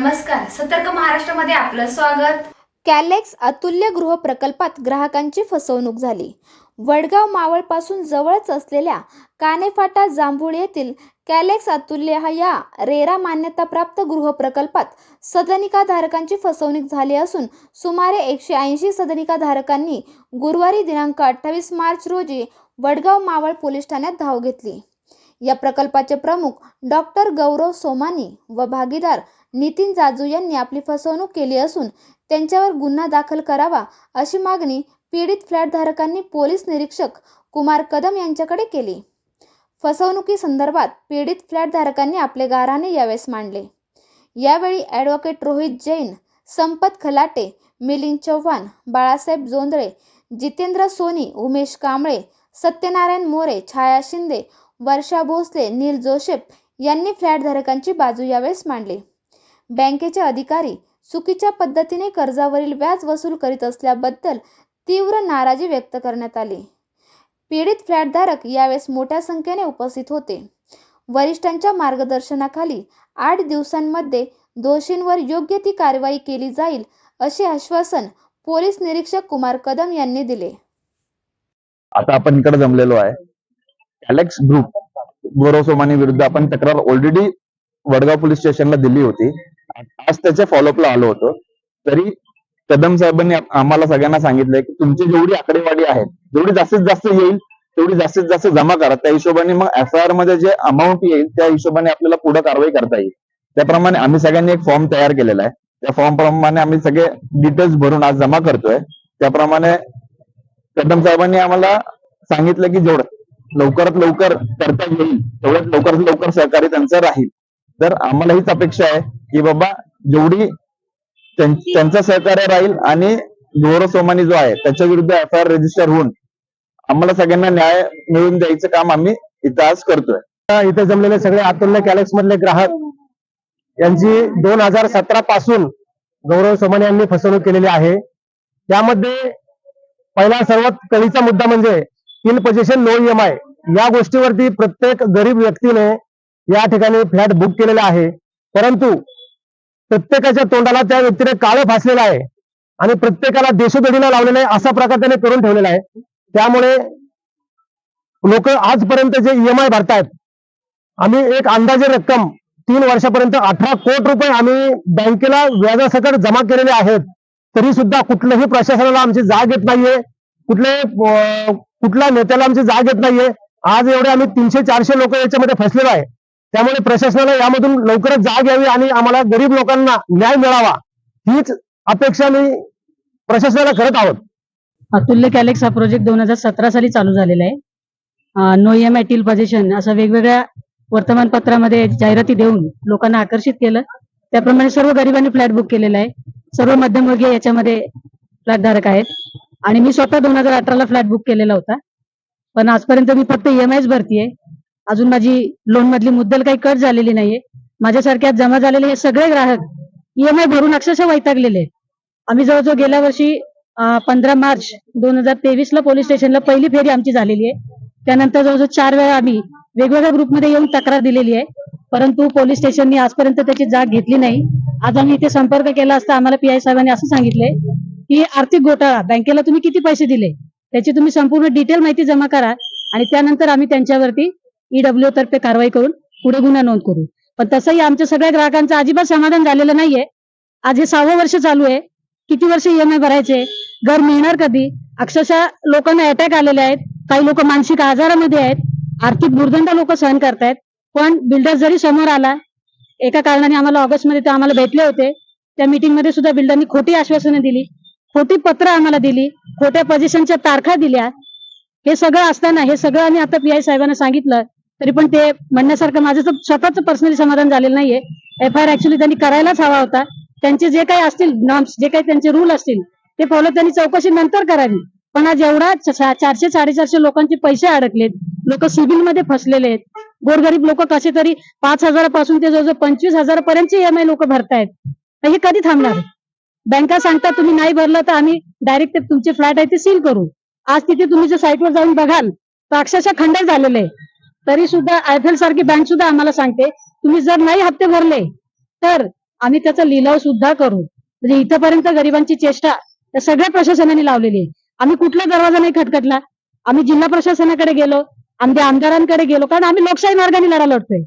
नमस्कार सतर्क महाराष्ट्रामध्ये आपलं स्वागत. कॅलेक्स अतुल्य गृह प्रकल्पात ग्राहकांची फसवणूक झाली. वडगाव मावळपासून जवळच असलेल्या कानेफाटा जांभूळ येथील कॅलेक्स अतुल्य हा या रेरा मान्यताप्राप्त गृह प्रकल्पात सदनिकाधारकांची फसवणूक झाली असून सुमारे एकशे ऐंशी सदनिकाधारकांनी गुरुवारी दिनांक अठ्ठावीस मार्च रोजी वडगाव मावळ पोलीस ठाण्यात धाव घेतली. या प्रकल्पाचे प्रमुख डॉक्टर गौरव सोमानी व भागीदार नितीन जाजू यांनी आपली फसवणूक केली असून त्यांच्यावर गुन्हा दाखल करावा अशी मागणी पीडित फ्लॅटधारकांनी पोलीस निरीक्षक कुमार कदम यांच्याकडे केली. फसवणुकीसंदर्भात पीडित फ्लॅटधारकांनी आपले गाराने यावेळेस मांडले. यावेळी ॲडव्होकेट रोहित जैन संपत खलाटे मिलिंद चव्हाण बाळासाहेब जोंधळे जितेंद्र सोनी उमेश कांबळे सत्यनारायण मोरे छाया शिंदे वर्षा भोसले नील जोसेफ यांनी फ्लॅटधारकांची बाजू यावेळेस मांडली. बँकेचे अधिकारी चुकीच्या पद्धतीने कर्जावरील व्याज वसूल करीत असल्याबद्दल तीव्र नाराजी व्यक्त करण्यात आली. पीडित फ्लॅटधारक यावेळेस मोठ्या संख्येने उपस्थित होते. वरिष्ठांच्या मार्गदर्शनाखाली आठ दिवसांमध्ये दोषींवर योग्य ती कारवाई केली जाईल असे आश्वासन पोलीस निरीक्षक कुमार कदम यांनी दिले. आता आपण इकडे जमलेलो आहे. अलेक्स ग्रुप गौरव सोमानी विरुद्ध आपण तक्रार ऑलरेडी वडगाव पोलीस स्टेशनला दिली होती. आज त्याच्या फॉलोअपला आलो होतो. तरी कदम साहेबांनी आम्हाला सगळ्यांना सांगितलंय की तुमची जेवढी आकडेवारी आहे जेवढी जास्तीत जास्त येईल तेवढी जास्तीत जास्त जमा करा. त्या हिशोबाने मग एफ आय आरमध्ये जे अमाऊंट येईल त्या हिशोबाने आपल्याला पुढे कारवाई करता येईल. त्याप्रमाणे आम्ही सगळ्यांनी एक फॉर्म तयार केलेला आहे. त्या फॉर्म प्रमाणे आम्ही सगळे डिटेल्स भरून आज जमा करतोय. त्याप्रमाणे कदम साहेबांनी आम्हाला सांगितलं की जेवढं लवकरात लवकर करता येईल तेवढ्यात लवकरात लवकर सहकार्य त्यांचं राहील. तर आम्हाला हीच अपेक्षा आहे की बाबा जेवढी त्यां- त्यांचं सहकार्य राहील आणि गौरव सोमानी जो आहे त्याच्या विरुद्ध एफ आय आर रजिस्टर होऊन आम्हाला सगळ्यांना न्याय मिळवून द्यायचं काम आम्ही इथं आज करतोय. इथे जमलेले सगळे अतुल्य कॅलेक्स मधले ग्राहक यांची दोन हजार सतरा पासून गौरव सोमाने यांनी फसवणूक केलेली आहे. त्यामध्ये पहिला सर्वात कळीचा मुद्दा म्हणजे in possession no M I या गोष्टीवरती प्रत्येक गरीब व्यक्तीने या ठिकाणी फ्लॅट बुक केलेला आहे. परंतु प्रत्येकाच्या तोंडाला त्या व्यक्तीने काळं फासलेलं आहे आणि प्रत्येकाला देशोधडीला लावलेलं आहे असा प्रकार त्याने करून ठेवलेला आहे. त्यामुळे लोक आजपर्यंत जे ईएमआय भरतायत आम्ही एक अंदाजे रक्कम तीन वर्षापर्यंत अठरा कोटी रुपये आम्ही बँकेला व्याजासकट जमा केलेले आहेत. तरी सुद्धा कुठल्याही प्रशासनाला आमची जाग येत नाहीये. कुठले कुठल्या नेत्याला आमची जाग येत नाहीये. आज एवढे आम्ही तीनशे चारशे लोक याच्यामध्ये फसलेलो आहे. त्यामुळे प्रशासनाला यामधून लवकरच जाग यावी आणि आम्हाला गरीब लोकांना न्याय मिळावा. हीच अपेक्षा मी प्रशासनाला करत आहोत. अतुल्य कॅलेक्स हा प्रोजेक्ट दोन हजार सतरा साली चालू झालेला आहे. No M I till possession असं वेगवेगळ्या वर्तमानपत्रामध्ये जाहिराती देऊन लोकांना आकर्षित केलं. त्याप्रमाणे सर्व गरिबांनी फ्लॅट बुक केलेला आहे. सर्व मध्यमवर्गीय याच्यामध्ये फ्लॅट धारक आहेत. आणि मी स्वतः दोन हजार अठराला फ्लॅट बुक केलेला होता. पण आजपर्यंत मी फक्त ईएमआयच भरतीये. अजून माझी लोन मधली मुद्दल काही कट झालेली नाहीये. माझ्यासारख्या जमा झालेले हे सगळे ग्राहक ईएमआय भरून अक्षरशः वैतागलेले आम्ही जवळजवळ गेल्या वर्षी पंधरा मार्च दोन हजार तेवीस ला पोलीस स्टेशनला पहिली फेरी आमची झालेली आहे. त्यानंतर जवळजवळ चार वेळा आम्ही वेगवेगळ्या ग्रुपमध्ये येऊन तक्रार दिलेली आहे. परंतु पोलीस स्टेशननी आजपर्यंत त्याची जाग घेतली नाही. आज आम्ही इथे संपर्क केला असता आम्हाला पीआय साहेबांनी असं सांगितलंय की आर्थिक घोटाळा बँकेला तुम्ही किती पैसे दिले? त्याची तुम्ही संपूर्ण डिटेल माहिती जमा करा आणि त्यानंतर आम्ही त्यांच्यावरती ईडब्ल्यू तर्फे कारवाई करून पुढे गुन्हा नोंद करू. पण तसंही आमच्या सगळ्या ग्राहकांचं अजिबात समाधान झालेलं नाहीये. आज हे सहावं वर्ष चालू आहे. किती वर्ष ईएमआय भरायचे? घर मिळणार कधी? अक्षरशः लोकांना अटॅक आलेले आहेत. काही लोक मानसिक आजारामध्ये आहेत. आर्थिक भुर्दंड लोक सहन करतायत. पण बिल्डर जरी समोर आला एका कारणाने आम्हाला ऑगस्टमध्ये ते आम्हाला भेटले होते. त्या मीटिंगमध्ये सुद्धा बिल्डरनी खोटी आश्वासनं दिली. खोटी पत्र आम्हाला दिली खोट्या पोझिशनच्या तारखा दिल्या. हे सगळं असताना हे सगळं आम्ही आता पीआय साहेबांना सांगितलं तरी पण ते म्हणण्यासारखं माझं तर स्वतःच पर्सनली समाधान झालेलं नाहीये. एफ आय आर ऍक्च्युली त्यांनी करायलाच हवा होता. त्यांचे जे काही असतील नॉर्म्स जे काही त्यांचे रूल असतील ते फॉलो त्यांनी चौकशी नंतर करावी. पण आज एवढा चारशे साडेचारशे लोकांचे पैसे अडकलेत. लोक सिव्हिलमध्ये फसलेले आहेत. गोरगरीब लोक कसे तरी पाच हजारापासून ते जवळजवळ पंचवीस हजारापर्यंतचे ईएमआय लोक भरतायत. तर हे कधी थांबणार? बँका सांगतात तुम्ही नाही भरलं तर आम्ही डायरेक्ट तुमचे फ्लॅट आहे ते सील करू. आज तिथे तुम्ही जर साईटवर जाऊन बघाल तर अक्षरशः खंडर झालेले आहे. तरी सुद्धा आयफेल सारखी बँक सुद्धा आम्हाला सांगते तुम्ही जर नाही हप्ते भरले तर आम्ही त्याचा लिलाव सुद्धा करू. म्हणजे इथपर्यंत गरिबांची चेष्टा त्या सगळ्या प्रशासनाने लावलेली आहे. आम्ही कुठला दरवाजा नाही खटखटला. आम्ही जिल्हा प्रशासनाकडे गेलो आमच्या आमदारांकडे गेलो कारण आम्ही लोकशाही मार्गाने लढा लढतोय.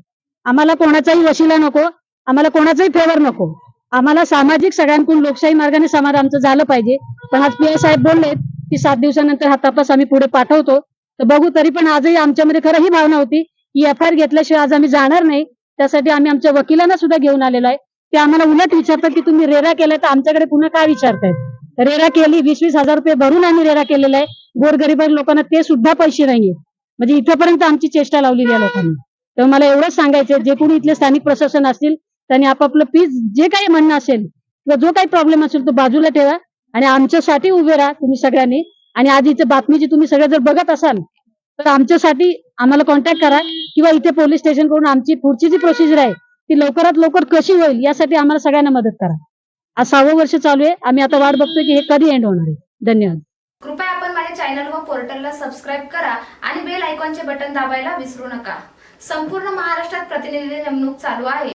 आम्हाला कोणाचाही वशिला नको आम्हाला कोणाचाही फेवर नको. आम्हाला सामाजिक सगळ्यांकडून लोकशाही मार्गाने समाधान आमचं झालं पाहिजे. पण आज पी आय साहेब बोललेत की सात दिवसानंतर हा तपास आम्ही पुढे पाठवतो. तर बघू तरी पण आजही आमच्यामध्ये खरं ही भावना होती की एफ आय आर घेतल्याशिवाय आज आम्ही जाणार नाही. त्यासाठी आम्ही आमच्या वकिलांना सुद्धा घेऊन आलेलो आहे. ते आम्हाला उलट विचारतात की तुम्ही रेरा केलाय तर आमच्याकडे पुन्हा काय विचारतायत? रेरा केली वीस वीस हजार रुपये भरून आम्ही रेरा केलेला आहे. गोरगरीब लोकांना ते सुद्धा पैसे नाहीये. म्हणजे इथपर्यंत आमची चेष्टा लावलेली आहे लोकांनी. तर मला एवढंच सांगायचं जे कोणी इथले स्थानिक प्रशासन असतील त्यांनी आपापलं पीस जे काही म्हणणं असेल किंवा जो काही प्रॉब्लेम असेल तो बाजूला ठेवा आणि आमच्यासाठी उभे राहा तुम्ही सगळ्यांनी. आणि आज इथे बातमीची तुम्ही सगळे जर बघत असाल तर आमच्यासाठी आम्हाला कॉन्टॅक्ट करा किंवा इथे पोलीस स्टेशनकडून आमची पुढची जी प्रोसिजर आहे ती लवकरात लवकर कशी होईल यासाठी आम्हाला सगळ्यांना मदत करा. आज सहावं वर्ष चालू आहे आम्ही आता वाट बघतोय की हे कधी एंड होणार आहे. धन्यवाद. कृपया आपण माझ्या चॅनल व पोर्टलला सबस्क्राईब करा आणि बेल आयकॉनचे बटन दाबायला विसरू नका. संपूर्ण महाराष्ट्रात प्रतिनिधी नेमणूक चालू आहे.